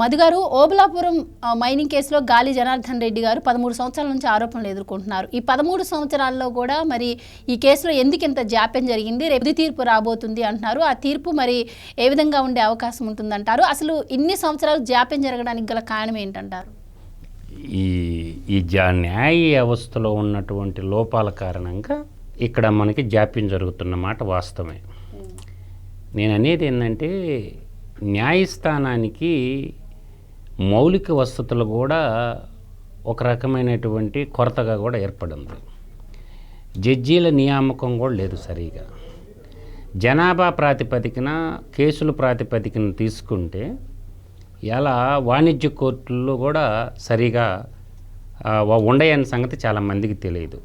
మధు గారు ఓబులాపురం మైనింగ్ కేసులో గాలి జనార్దన్ రెడ్డి గారు పదమూడు సంవత్సరాల నుంచి ఆరోపణలు ఎదుర్కొంటున్నారు. ఈ పదమూడు సంవత్సరాల్లో కూడా మరి ఈ కేసులో ఎందుకు ఇంత జాప్యం జరిగింది? రేపు తీర్పు రాబోతుంది అంటున్నారు. ఆ తీర్పు మరి ఏ విధంగా ఉండే అవకాశం ఉంటుందంటారు? అసలు ఇన్ని సంవత్సరాలు జాప్యం జరగడానికి గల కారణం ఏంటంటారు? ఈ ఈ జా న్యాయ వ్యవస్థలో ఉన్నటువంటి లోపాల కారణంగా ఇక్కడ మనకి జాప్యం జరుగుతున్న మాట వాస్తవమే. నేను అనేది ఏంటంటే న్యాయస్థానానికి మౌలిక వసతులు కూడా ఒక రకమైనటువంటి కొరతగా కూడా ఏర్పడింది. జడ్జీల నియామకం కూడా లేదు సరిగా. జనాభా ప్రాతిపదికన కేసుల ప్రాతిపదికన తీసుకుంటే ఇలా వాణిజ్య కోర్టుల్లో కూడా సరిగా ఉండయని సంగతి చాలా మందికి తెలియదు.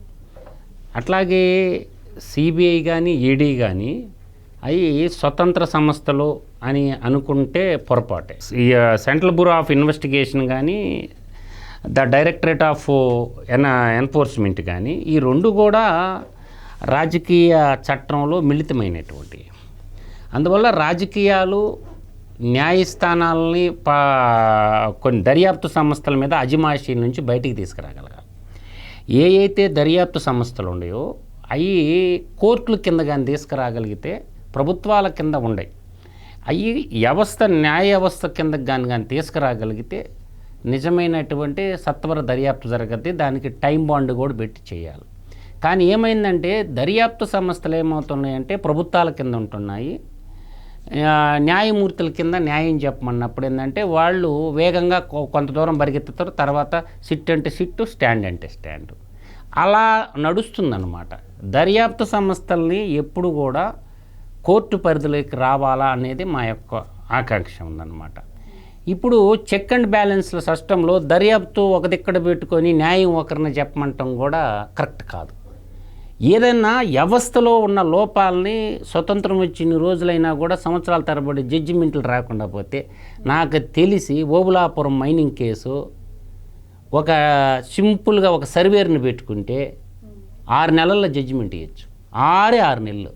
అట్లాగే సిబిఐ కానీ ఈడీ కానీ అవి స్వతంత్ర సంస్థలు అని అనుకుంటే పొరపాటే. ఈ సెంట్రల్ బ్యూరో ఆఫ్ ఇన్వెస్టిగేషన్ కానీ the directorate of N enforcement కానీ ఈ రెండు కూడా రాజకీయ చట్టంలో మిళితమైనటువంటి. అందువల్ల రాజకీయాలు న్యాయస్థానాలని పా కొన్ని దర్యాప్తు సంస్థల మీద అజమాషి నుంచి బయటికి తీసుకురాగలగాలి. ఏ అయితే దర్యాప్తు సంస్థలు ఉన్నాయో అవి కోర్టుల కింద కానీ తీసుకురాగలిగితే ప్రభుత్వాల కింద ఉండయి. అవి వ్యవస్థ న్యాయ వ్యవస్థ కింద కానీ కానీ తీసుకురాగలిగితే నిజమైనటువంటి సత్వర దర్యాప్తు జరగద్ది దానికి టైం బాండ్ కూడా పెట్టి చేయాలి. కానీ ఏమైందంటే దర్యాప్తు సంస్థలు ఏమవుతున్నాయంటే ప్రభుత్వాల కింద ఉంటున్నాయి. న్యాయమూర్తుల కింద న్యాయం చెప్పమన్నప్పుడు ఏంటంటే వాళ్ళు వేగంగా కొ- కొంత దూరం పరిగెత్తుతారు తర్వాత సిట్ అంటే సిట్టు స్టాండ్ అంటే స్టాండ్. అలా నడుస్తుందన్నమాట. దర్యాప్తు సంస్థల్ని ఎప్పుడు కూడా కోర్టు పరిధిలోకి రావాలా అనేది మా యొక్క ఆకాంక్ష ఉందన్నమాట. ఇప్పుడు చెక్ అండ్ బ్యాలెన్స్ల సిస్టంలో దర్యాప్తు ఒక దిక్కడ పెట్టుకొని న్యాయం ఒకరిని చెప్పమంటం కూడా కరెక్ట్ కాదు. ఏదైనా వ్యవస్థలో ఉన్న లోపాలని స్వతంత్రం వచ్చిన రోజులైనా కూడా సంవత్సరాల తరబడి జడ్జిమెంట్లు రాకుండా పోతే నాకు తెలిసి ఓబులాపురం మైనింగ్ కేసు ఒక సింపుల్గా ఒక సర్వేర్ని పెట్టుకుంటే ఆరు నెలల్లో జడ్జిమెంట్ ఇవ్వచ్చు ఆరే ఆరు నెలలు.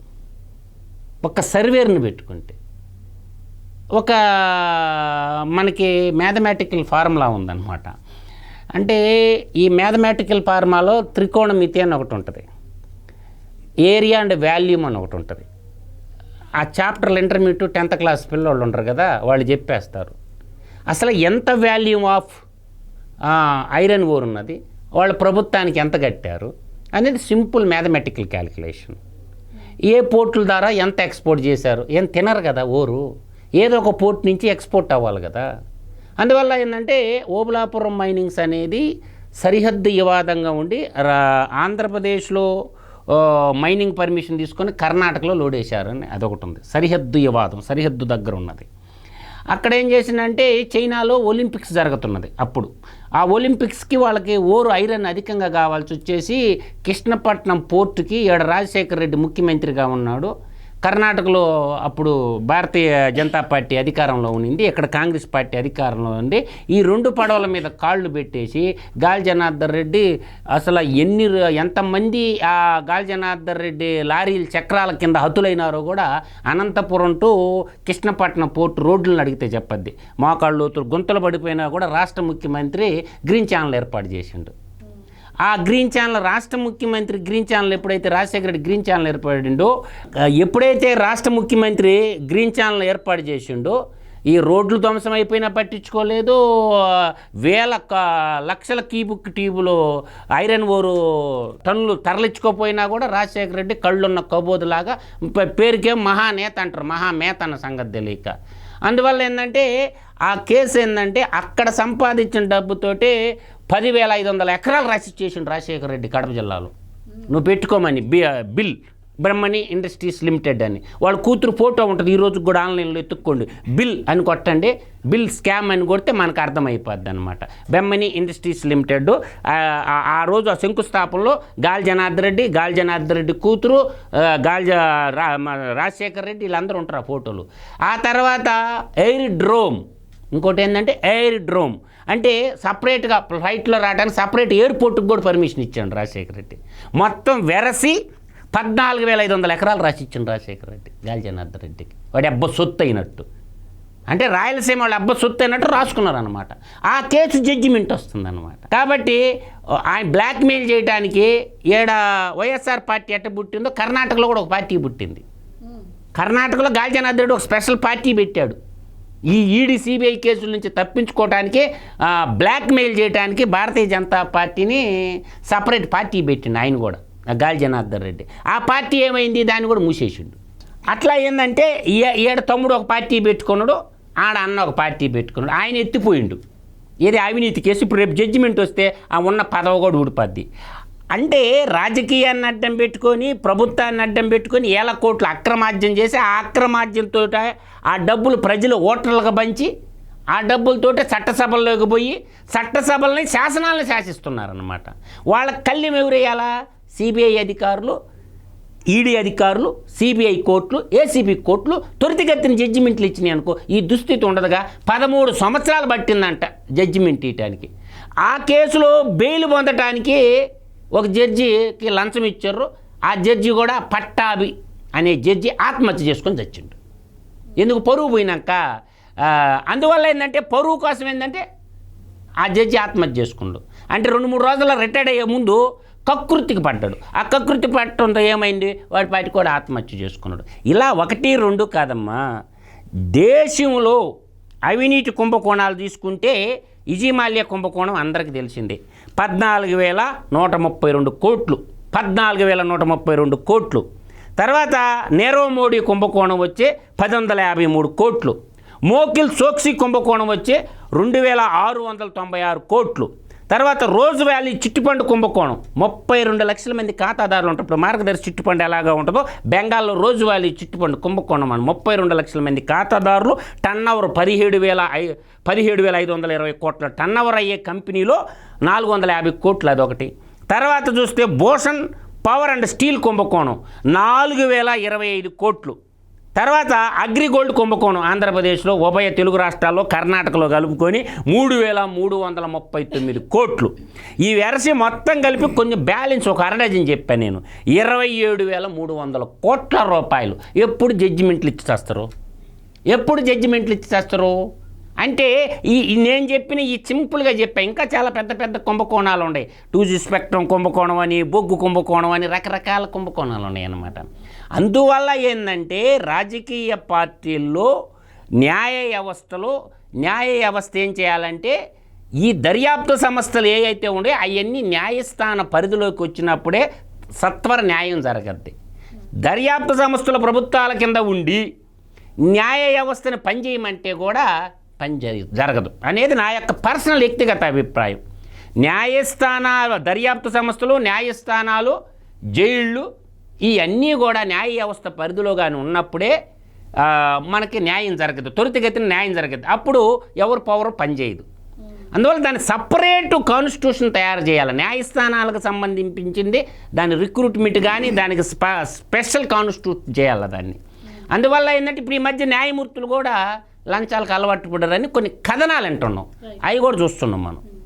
ఒక సర్వేర్ని పెట్టుకుంటే. ఒక మనకి మ్యాథమెటికల్ ఫార్ములా ఉందన్నమాట. అంటే ఈ మ్యాథమెటికల్ ఫార్ములాలో త్రికోణమితి అని ఒకటి ఉంటుంది. ఏరియా అండ్ వాల్యూమ్ అని ఒకటి ఉంటుంది. ఆ చాప్టర్లు ఇంటర్మీడియట్ టెన్త్ క్లాస్ పిల్లోళ్ళు ఉంటారు కదా వాళ్ళు చెప్పేస్తారు. అసలు ఎంత వాల్యూమ్ ఆఫ్ ఐరన్ ఓర్ ఉన్నది? వాళ్ళ ప్రభుత్వానికి ఎంత కట్టారు? అనేది సింపుల్ మ్యాథమెటికల్ క్యాలిక్యులేషన్ ఏ పోర్టుల ద్వారా ఎంత ఎక్స్పోర్ట్ చేశారు? ఏం తినరు కదా ఓరు. ఏదో ఒక పోర్ట్ నుంచి ఎక్స్పోర్ట్ అవ్వాలి కదా. అందువల్ల ఏంటంటే ఓబులాపురం మైనింగ్స్ అనేది సరిహద్దు వివాదంగా ఉండి రా- ఆంధ్రప్రదేశ్లో మైనింగ్ పర్మిషన్ తీసుకొని కర్ణాటకలో లోడ్ వేశారని అదొకటి ఉంది. సరిహద్దు వివాదం సరిహద్దు దగ్గర ఉన్నది. అక్కడ ఏం చేసిందంటే చైనాలో ఒలింపిక్స్ జరుగుతున్నది అప్పుడు. ఆ ఒలింపిక్స్కి వాళ్ళకి ఓరు ఐరన్ అధికంగా కావాల్సి వచ్చేసి కృష్ణపట్నం పోర్టుకి ఏడు రాజశేఖర రెడ్డి ముఖ్యమంత్రిగా ఉన్నాడు. కర్ణాటకలో అప్పుడు భారతీయ జనతా పార్టీ అధికారంలో ఉండింది ఇక్కడ కాంగ్రెస్ పార్టీ అధికారంలో ఉంది. ఈ రెండు పడవల మీద కాళ్ళు పెట్టేసి గాలి జనార్దన్ రెడ్డి అసలు ఎన్ని ఎంతమంది ఆ గాలి జనార్దన్ రెడ్డి లారీల చక్రాల కింద హతులైనారో కూడా అనంతపురం టు కృష్ణపట్నం పోర్టు రోడ్లను అడిగితే చెప్పద్ది. మోకాళ్ళు గుంతలు పడిపోయినా కూడా రాష్ట్ర ముఖ్యమంత్రి గ్రీన్ ఛానల్ ఏర్పాటు చేసిండు. ఆ గ్రీన్ ఛానల్ రాష్ట్ర ముఖ్యమంత్రి గ్రీన్ ఛానల్ ఎప్పుడైతే రాజశేఖర రెడ్డి గ్రీన్ ఛానల్ ఏర్పడిండో ఎప్పుడైతే రాష్ట్ర ముఖ్యమంత్రి గ్రీన్ ఛానల్ ఏర్పాటు చేసిండో ఈ రోడ్లు ధ్వంసం అయిపోయినా పట్టించుకోలేదు. వేల లక్షల కీబుక్ ట్యూబులు ఐరన్ ఓరు టన్నులు తరలించుకోపోయినా కూడా రాజశేఖర రెడ్డి కళ్ళున్న కబోదులాగా ప- పేరుకేం మహానేత అంటారు. మహామేత అన్న సంగతి తెలియక. అందువల్ల ఏంటంటే ఆ కేసు ఏంటంటే అక్కడ సంపాదించిన డబ్బుతోటి పదివేల ఐదు వందల ఎకరాలు రాసి చేసిండు రాజశేఖర రెడ్డి కడప జిల్లాలో. నువ్వు పెట్టుకోమని బి బిల్ బ్రహ్మణి ఇండస్ట్రీస్ లిమిటెడ్ అని. వాళ్ళ కూతురు ఫోటో ఉంటుంది ఈరోజు కూడా ఆన్లైన్లో ఎత్తుక్కోండి. బిల్ అని కొట్టండి బిల్ స్కామ్ అని కొడితే మనకు అర్థమైపోద్ది అనమాట బ్రహ్మణి ఇండస్ట్రీస్ లిమిటెడ్ ఆ- రోజు ఆ శంకుస్థాపనలో గాలి జనార్దన్ రెడ్డి గాలి జనార్దన్ రెడ్డి కూతురు గాల్జ గాలి రా- రాజశేఖర్ రెడ్డి వీళ్ళందరూ ఉంటారు ఆ ఫోటోలు. ఆ తర్వాత ఎయిర్ డ్రోమ్ ఇంకోటి ఏంటంటే ఎయిర్ డ్రోమ్. అంటే సపరేట్గా ఫ్లైట్లో రావడానికి సపరేట్ ఎయిర్పోర్ట్కి కూడా పర్మిషన్ ఇచ్చాడు రాజశేఖర రెడ్డి. మొత్తం వెరసి పద్నాలుగు వేల ఐదు వందల ఎకరాలు రాసి ఇచ్చాడు రాజశేఖర రెడ్డి గాలి జనార్దన్ రెడ్డికి. వాడి అబ్బ సొత్తు అయినట్టు అంటే రాయలసీమ వాళ్ళ అబ్బ సొత్తు అన్నట్టు రాసుకున్నారు అనమాట ఆ కేసు జడ్జిమెంట్ వస్తుందన్నమాట. కాబట్టి ఆయన బ్లాక్మెయిల్ చేయడానికి ఏడ వైఎస్ఆర్ పార్టీ ఎట్ట పుట్టిందో కర్ణాటకలో కూడా ఒక పార్టీ పుట్టింది. కర్ణాటకలో గాలి జనార్దన్ రెడ్డి ఒక స్పెషల్ పార్టీ పెట్టాడు. ఈ ఈడీ సిబిఐ కేసుల నుంచి తప్పించుకోవడానికి బ్లాక్మెయిల్ చేయడానికి భారతీయ జనతా పార్టీని సపరేట్ పార్టీ పెట్టిండు ఆయన కూడా గాలి జనార్దన్ రెడ్డి. ఆ పార్టీ ఏమైంది? దాన్ని కూడా మూసేసిండు. అట్లా ఏంటంటే ఈ- ఈడ తమ్ముడు ఒక పార్టీ పెట్టుకున్నాడు ఆడ అన్న ఒక పార్టీ పెట్టుకున్నాడు ఆయన ఎత్తిపోయిండు. ఏది అవినీతి కేసు? ఇప్పుడు రేపు జడ్జిమెంట్ వస్తే ఆ ఉన్న పదవి కూడా ఊడిపోద్ది. అంటే రాజకీయాన్ని అడ్డం పెట్టుకొని ప్రభుత్వాన్ని అడ్డం పెట్టుకొని ఏళ్ళ కోట్లు అక్రమార్జం చేసి ఆ అక్రమార్జంతో ఆ డబ్బులు ప్రజలు ఓటర్లకు పంచి ఆ డబ్బులతో చట్టసభల్లోకి పోయి చట్టసభలని శాసనాలను శాసిస్తున్నారన్నమాట. వాళ్ళ కళ్ళెం ఎవరేయాలా? సిబిఐ అధికారులు ఈడీ అధికారులు సిబిఐ కోర్టులు ఏసీబీ కోర్టులు త్వరితగతిన జడ్జిమెంట్లు ఇచ్చినాయి అనుకో ఈ దుస్థితి ఉండదుగా. పదమూడు సంవత్సరాలు పట్టిందంట జడ్జిమెంట్ ఇవ్వటానికి ఆ కేసులో బెయిల్ పొందటానికి ఒక జడ్జికి లంచం ఇచ్చారు ఆ జడ్జి కూడా పట్టాభి అనే జడ్జి ఆత్మహత్య చేసుకొని చచ్చిండు. ఎందుకు పరువు పోయినాక? అందువల్ల ఏంటంటే పరువు కోసం ఏంటంటే ఆ జడ్జి ఆత్మహత్య చేసుకుండు. అంటే రెండు మూడు రోజుల రిటైర్డ్ అయ్యే ముందు కకృతికి పడ్డాడు. ఆ కకృతి పట్టడంతో ఏమైంది? వాడి పాటి కూడా ఆత్మహత్య చేసుకున్నాడు. ఇలా ఒకటి రెండు కాదమ్మా. దేశంలో అవినీతి కుంభకోణాలు తీసుకుంటే ఇజిమాల్య కుంభకోణం అందరికీ తెలిసిందే. పద్నాలుగు వేల నూట ముప్పై రెండు కోట్లు. పద్నాలుగు వేల నూట ముప్పై రెండు కోట్లు. తర్వాత నీరవ్ మోడీ కుంభకోణం వచ్చే పది వందల యాభై మూడు కోట్లు. మోకిల్ సోక్సీ కుంభకోణం వచ్చే రెండు వేల ఆరు వందల తొంభై ఆరు కోట్లు. తర్వాత రోజు వ్యాలీ చిట్టుపండు కుంభకోణం. ముప్పై రెండు లక్షల మంది ఖాతాదారులు ఉంటారు ఇప్పుడు మార్గదర్శి చిట్టుపండు ఎలాగా ఉంటుందో బెంగాల్లో రోజు వ్యాలీ చిట్టుపండు కుంభకోణం అని ముప్పై రెండు లక్షల మంది ఖాతాదారులు టన్ అవర్ పదిహేడు వేల ఐ పదిహేడు వేల ఐదు వందల ఇరవై కోట్ల టన్ అవర్ అయ్యే కంపెనీలో నాలుగు వందల యాభై కోట్లు అదొకటి తర్వాత చూస్తే భూషణ్ పవర్ అండ్ స్టీల్ కుంభకోణం నాలుగు వేల ఇరవై ఐదు కోట్లు. తర్వాత అగ్రిగోల్డ్ కుంభకోణం ఆంధ్రప్రదేశ్లో ఉభయ తెలుగు రాష్ట్రాల్లో కర్ణాటకలో కలుపుకొని మూడు వేల మూడు వందల ముప్పై తొమ్మిది కోట్లు. ఈ వెరసి మొత్తం కలిపి కొంచెం బ్యాలెన్స్ ఒక అరడజన్ చెప్పాను నేను. ఇరవై ఏడు వేల మూడు వందల కోట్ల రూపాయలు. ఎప్పుడు జడ్జిమెంట్లు ఇచ్చి చేస్తారు? ఎప్పుడు జడ్జిమెంట్లు ఇచ్చి చేస్తారు? అంటే ఈ నేను చెప్పిన ఈ సింపుల్గా చెప్పా. ఇంకా చాలా పెద్ద పెద్ద కుంభకోణాలు ఉన్నాయి. టూ జీ స్పెక్ట్రమ్ కుంభకోణం అని బొగ్గు కుంభకోణం అని రకరకాల కుంభకోణాలు ఉన్నాయి అన్నమాట అందువల్ల ఏంటంటే రాజకీయ పార్టీల్లో న్యాయ వ్యవస్థలో న్యాయ వ్యవస్థ ఏం చేయాలంటే ఈ దర్యాప్తు సంస్థలు ఏవైతే అయితే ఉండే అవన్నీ న్యాయస్థాన పరిధిలోకి వచ్చినప్పుడే సత్వర న్యాయం జరగద్ది. దర్యాప్తు సంస్థలు ప్రభుత్వాల కింద ఉండి న్యాయ వ్యవస్థను పనిచేయమంటే కూడా పని జరగదు. అనేది నా యొక్క పర్సనల్ వ్యక్తిగత అభిప్రాయం. న్యాయస్థానాలు దర్యాప్తు సంస్థలు న్యాయస్థానాలు జైళ్ళు ఇవన్నీ కూడా న్యాయ వ్యవస్థ పరిధిలో కానీ ఉన్నప్పుడే మనకి న్యాయం జరగదు. త్వరితగతిన న్యాయం జరగదు. అప్పుడు ఎవరు పవర్ పనిచేయదు అందువల్ల దాన్ని సపరేట్ కాన్స్టిట్యూషన్ తయారు చేయాలి. న్యాయస్థానాలకు సంబంధించింది దాని రిక్రూట్మెంట్ కానీ దానికి స్ప స్పెషల్ కాన్స్టిట్యూట్ చేయాలి దాన్ని. అందువల్ల ఏంటంటే ఇప్పుడు ఈ మధ్య న్యాయమూర్తులు కూడా లంచాలకు అలవాటు పడ్డారని కొన్ని కథనాలు వింటున్నాం. అవి కూడా చూస్తున్నాం మనం.